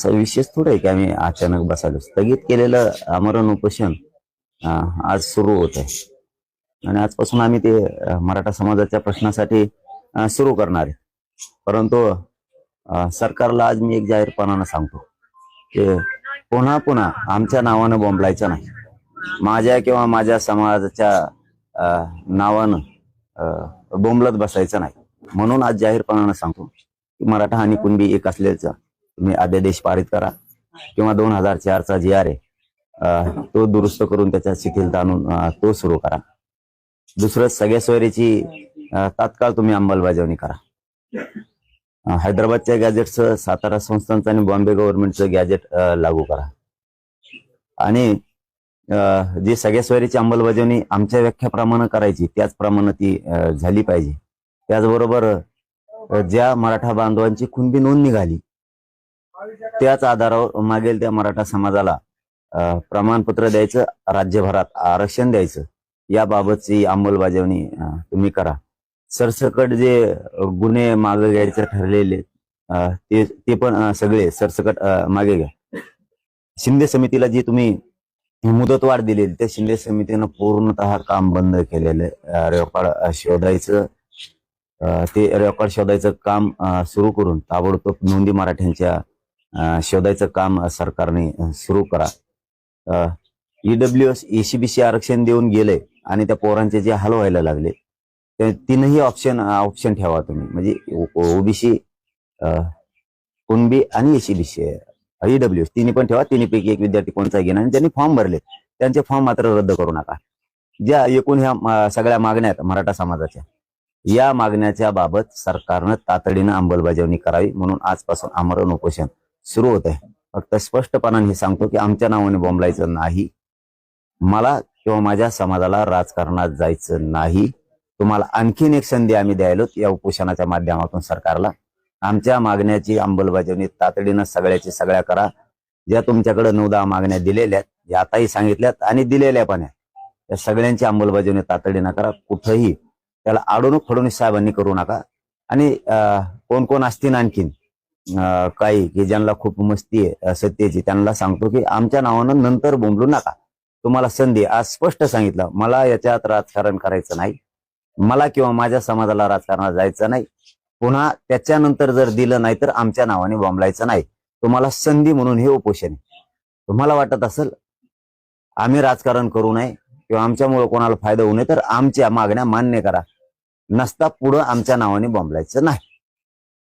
असं विशेष थोडं आहे की आम्ही अचानक बसायलो. स्थगित केलेलं आमरण उपोषण आज सुरू होत आहे. आणि आजपासून आम्ही ते मराठा समाजाच्या प्रश्नासाठी सुरू करणार आहे. परंतु सरकारला आज मी एक जाहीरपणानं सांगतो की पुन्हा पुन्हा आमच्या नावानं बोंबलायचं नाही. माझ्या किंवा माझ्या समाजाच्या अं, नावानं बोंबलत बसायचं नाही. म्हणून आज जाहीरपणानं सांगतो की मराठा आणि कुणबी एक असल्याचं तुम्ही अध्यादेश पारित करा. किंवा दोन हजार चारचा जी आर आहे तो दुरुस्त करून त्याच्या शिथिलता आणून तो सुरू करा. दुसरं सगळ्या सोयरीची तात्काळ तुम्ही अंमलबजावणी करा. हैदराबादच्या गॅजेटचं सातारा संस्थांचं आणि बॉम्बे गव्हर्नमेंटचं गॅजेट लागू करा. आणि जी सगळ्या सोयरीची अंमलबजावणी आमच्या व्याख्याप्रमाणे करायची त्याचप्रमाणे ती झाली पाहिजे. त्याचबरोबर ज्या मराठा बांधवांची खुंबी नोंद निघाली त्याच आधारावर मागेल त्या मराठा समाजाला प्रमाणपत्र द्यायचं राज्यभरात आरक्षण द्यायचं याबाबतची अंमलबजावणी तुम्ही करा सरसकट जे गुन्हे मागे घ्यायचे ठरलेले ते ते पण सगळे सरसकट मागे घ्या शिंदे समितीला जी तुम्ही मुदतवाढ दिलेली त्या शिंदे समितीनं पूर्णतः काम बंद केलेलं आहे. रेकॉर्ड शोधायचं ते रेकॉर्ड शोधायचं काम सुरू करून ताबडतोब नोंदी मराठ्यांच्या शोधायचं काम सरकारने सुरू करा. ईडब्ल्यू एस एसीबीसी आरक्षण देऊन गेले आणि त्या पोरांचे जे हाल व्हायला लागले ते तीनही ऑप्शन ऑप्शन ठेवा तुम्ही. म्हणजे ओबीसी कुणबी आणि एसीबीसी ईडब्ल्यू एस तिन्ही पण ठेवा. तिन्हीपैकी एक विद्यार्थी कोणता घेणार आणि ज्यांनी फॉर्म भरले त्यांचे फॉर्म मात्र रद्द करू नका. ज्या एकूण ह्या सगळ्या मागण्या आहेत मराठा समाजाच्या या मागण्याच्या बाबत सरकारनं तातडीनं अंमलबजावणी करावी म्हणून आजपासून आमरण उपोषण सुरू होत आहे फक्त स्पष्टपणाने हे सांगतो की आमच्या नावाने बोंबलायचं नाही. मला किंवा माझ्या समाजाला राजकारणात जायचं नाही. तुम्हाला आणखीन एक संधी आम्ही द्यायलो या उपोषणाच्या माध्यमातून सरकारला. आमच्या मागण्याची अंमलबजावणी तातडीनं सगळ्याची सगळ्या करा. ज्या तुमच्याकडे नऊ दहा मागण्या दिलेल्या आहेत या आताही सांगितल्यात आणि दिलेल्या पण आहेत त्या सगळ्यांची अंमलबजावणी तातडीनं करा. कुठंही त्याला अडवणूक फडणवीस साहेबांनी करू नका. आणि अं, कोण कोण असतील आणखीन काही की ज्यांना खूप मस्ती आहे सत्तेची त्यांना सांगतो की आमच्या नावानं नंतर बोंबलू नका. तुम्हाला संधी आज स्पष्ट सांगितलं. मला याच्यात राजकारण करायचं नाही. मला किंवा माझ्या समाजाला राजकारणात जायचं नाही. पुन्हा त्याच्यानंतर जर दिलं नाही तर आमच्या नावाने बोंबलायचं नाही. तुम्हाला संधी म्हणून हे उपोषण आहे. तुम्हाला वाटत असेल आम्ही राजकारण करू नये किंवा आमच्यामुळे कोणाला फायदा होऊ नये तर आमच्या मागण्या मान्य करा. नसता पुढं आमच्या नावाने बोंबलायचं नाही.